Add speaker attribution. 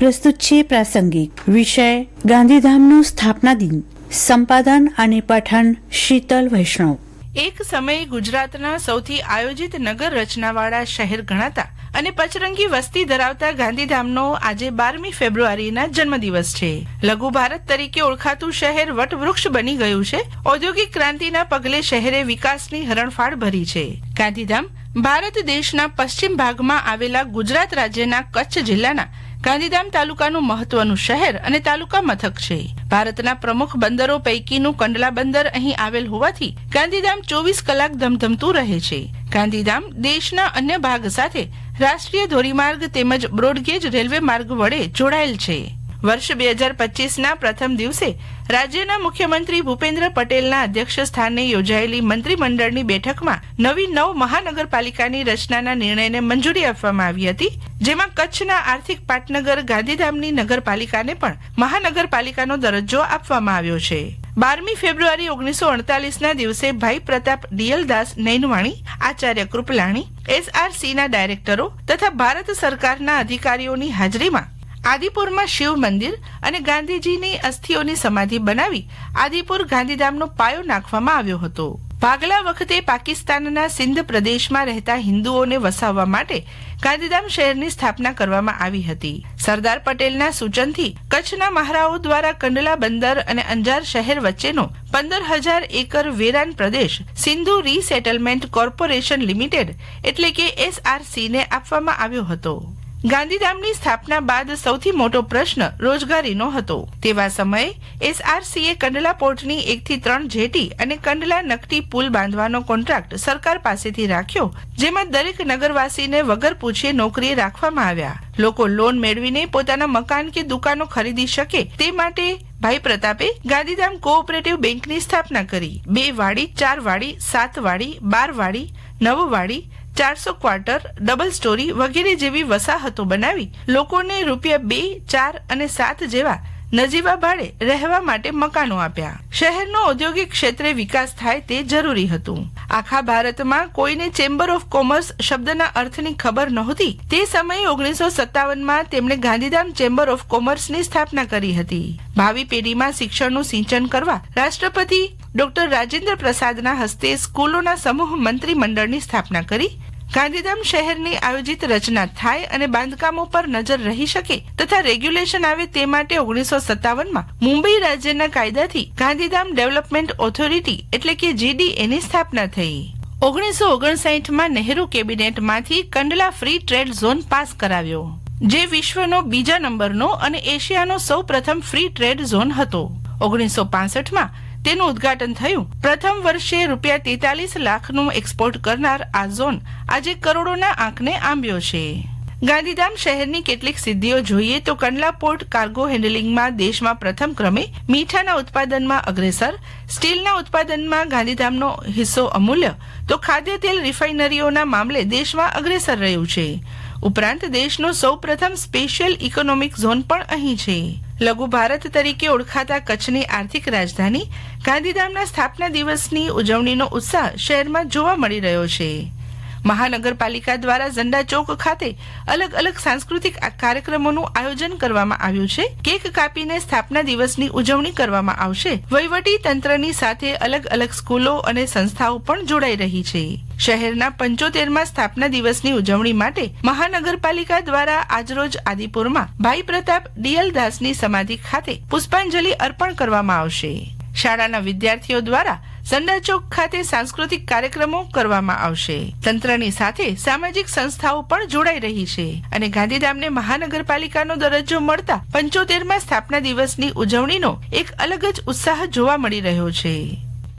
Speaker 1: પ્રસ્તુત છે પ્રાસંગિક વિષય ગાંધીધામનું સ્થાપના દિન સંપાદન અને પઠન શીતલ વૈષ્ણવ
Speaker 2: એક સમયે ગુજરાતના સૌથી આયોજિત નગર રચનાવાળા શહેર ગણાતા અને પચરંગી વસ્તી ધરાવતા ગાંધીધામનો આજે બારમી ફેબ્રુઆરીના જન્મદિવસ છે લઘુ ભારત તરીકે ઓળખાતું શહેર વટવૃક્ષ બની ગયું છે ઔદ્યોગિક ક્રાંતિના પગલે શહેરે વિકાસની હરણફાળ ભરી છે ગાંધીધામ ભારત દેશના પશ્ચિમ ભાગમાં આવેલા ગુજરાત રાજ્યના કચ્છ જિલ્લાના ગાંધીધામ તાલુકાનું મહત્વનું શહેર અને તાલુકા મથક છે ભારતના પ્રમુખ બંદરો પૈકીનું કંડલા બંદર અહીં આવેલ હોવાથી ગાંધીધામ ચોવીસ કલાક ધમધમતું રહે છે ગાંધીધામ દેશના અન્ય ભાગ સાથે રાષ્ટ્રીય ધોરીમાર્ગ તેમજ બ્રોડગેજ રેલવે માર્ગ વડે જોડાયેલ છે વર્ષ બે હજાર પચીસના પ્રથમ દિવસે રાજ્યના મુખ્યમંત્રી ભૂપેન્દ્ર પટેલના અધ્યક્ષ સ્થાને યોજાયેલી મંત્રીમંડળની બેઠકમાં નવી નવ મહાનગરપાલિકાની રચનાના નિર્ણયને મંજૂરી આપવામાં આવી હતી જેમાં કચ્છના આર્થિક પાટનગર ગાંધીધામની નગરપાલિકાને પણ મહાનગરપાલિકાનો દરજ્જો આપવામાં આવ્યો છે બારમી ફેબ્રુઆરી ઓગણીસો અડતાલીસના દિવસે ભાઈ પ્રતાપ ડીએલદાસ નૈનવાણી આચાર્ય કૃપલાણી એસઆરસીના ડાયરેક્ટરો તથા ભારત સરકારના અધિકારીઓની હાજરીમાં આદિપુરમાં શિવ મંદિર અને ગાંધીજીની અસ્થિઓની સમાધિ બનાવી આદિપુર ગાંધીધામનો પાયો નાખવામાં આવ્યો હતો ભાગલા વખતે પાકિસ્તાનના સિંધ પ્રદેશમાં રહેતા હિન્દુઓને વસાવવા માટે ગાંધીધામ શહેરની સ્થાપના કરવામાં આવી હતી સરદાર પટેલના સૂચનથી કચ્છના મહારાઓ દ્વારા કંડલા બંદર અને અંજાર શહેર વચ્ચેનો પંદર હજાર એકર વેરાન પ્રદેશ સિંધુ રીસેટલમેન્ટ કોર્પોરેશન લિમિટેડ એટલે કે એસઆરસીને આપવામાં આવ્યો હતો ગાંધીધામની સ્થાપના બાદ સૌથી મોટો પ્રશ્ન રોજગારીનો હતો તેવા સમયે એસઆરસીએ કંડલા પોર્ટની એકથી ત્રણ જેટી અને કંડલા નકટી પુલ બાંધવાનો કોન્ટ્રાક્ટ સરકાર પાસેથી રાખ્યો જેમાં દરેક નગરવાસીને વગર પૂછે નોકરીએ રાખવામાં આવ્યા લોકો લોન મેળવીને પોતાના મકાન કે દુકાનો ખરીદી શકે તે માટે ભાઈ પ્રતાપે ગાંધીધામ કોઓપરેટિવ બેંકની સ્થાપના કરી બે વાડી ચાર વાડી સાત વાડી બાર વાડી નવ વાડી ચારસો ક્વાર્ટર ડબલ સ્ટોરી વગેરે જેવી વસાહતો બનાવી લોકોને રૂપિયા બે ચાર અને સાત જેવા નજીવા ભાડે રહેવા માટે મકાનો આપ્યા શહેરનો ઔદ્યોગિક ક્ષેત્રે વિકાસ થાય તે જરૂરી હતું આખા ભારતમાં કોઈને ચેમ્બર ઓફ કોમર્સ શબ્દના અર્થની ખબર નહોતી તે સમયે ઓગણીસો સત્તાવનમાં તેમણે ગાંધીધામ ચેમ્બર ઓફ કોમર્સની સ્થાપના કરી હતી ભાવિ પેઢીમાં શિક્ષણનું સિંચન કરવા રાષ્ટ્રપતિ ડોક્ટર રાજેન્દ્ર પ્રસાદના હસ્તે સ્કૂલોના સમૂહ મંત્રી મંડળની સ્થાપના કરી ગાંધીધામ શહેરની આયોજિત રચના થાય અને બાંધકામો પર નજર રહી શકે તથા રેગ્યુલેશન આવે તે માટે ઓગણીસો સત્તાવનમાં મુંબઈ રાજ્યના કાયદાથી ગાંધીધામ ડેવલપમેન્ટ ઓથોરિટી એટલે કે જીડીએ ની સ્થાપના થઈ ઓગણીસો ઓગણસાઠમાં નહેરુ કેબિનેટમાંથી Kandla free trade zone pass કરાવ્યો જે વિશ્વનો બીજા નંબરનો અને એશિયાનો સૌ પ્રથમ ફ્રી ટ્રેડ ઝોન હતો ઓગણીસો પાસઠમાં તેનું ઉદઘાટન થયું પ્રથમ વર્ષે રૂપિયા તેતાલીસ લાખનું એક્સપોર્ટ કરનાર આ ઝોન આજે કરોડોના આંકને આંબ્યો છે ગાંધીધામ શહેરની કેટલીક સિદ્ધિઓ જોઈએ તો કંડલા પોર્ટ કાર્ગો હેન્ડલિંગમાં દેશમાં પ્રથમ ક્રમે મીઠાના ઉત્પાદનમાં અગ્રેસર સ્ટીલના ઉત્પાદનમાં ગાંધીધામનો હિસ્સો અમૂલ્ય તો ખાદ્ય તેલ રિફાઇનરીઓના મામલે દેશમાં અગ્રેસર રહ્યું છે ઉપરાંત દેશનો સૌ પ્રથમ સ્પેશિયલ ઇકોનોમિક ઝોન પણ અહીં છે લઘુ ભારત તરીકે ઓળખાતા કચ્છની આર્થિક રાજધાની ગાંધીધામના સ્થાપના દિવસની ઉજવણીનો ઉત્સાહ શહેરમાં જોવા મળી રહ્યો છે મહાનગરપાલિકા દ્વારા ઝંડા ચોક ખાતે અલગ અલગ સાંસ્કૃતિક કાર્યક્રમોનું આયોજન કરવામાં આવ્યું છે કેક કાપીને સ્થાપના દિવસની ઉજવણી કરવામાં આવશે વહીવટી તંત્રની સાથે અલગ અલગ સ્કૂલો અને સંસ્થાઓ પણ જોડાઈ રહી છે શહેરના પંચોતેરમાં સ્થાપના દિવસની ઉજવણી માટે મહાનગરપાલિકા દ્વારા આજરોજ આદિપુરમાં ભાઈ પ્રતાપ ડીએલ દાસની સમાધિ ખાતે પુષ્પાંજલિ અર્પણ કરવામાં આવશે શાળાના વિદ્યાર્થીઓ દ્વારા સંડા ચોક ખાતે સાંસ્કૃતિક કાર્યક્રમો કરવામાં આવશે તંત્રની સાથે સામાજિક સંસ્થાઓ પણ જોડાઈ રહી છે અને ગાંધીધામને મહાનગરપાલિકાનો દરજ્જો મળતા પંચોતેરમાં સ્થાપના દિવસની ઉજવણીનો એક અલગ જ ઉત્સાહ જોવા મળી રહ્યો છે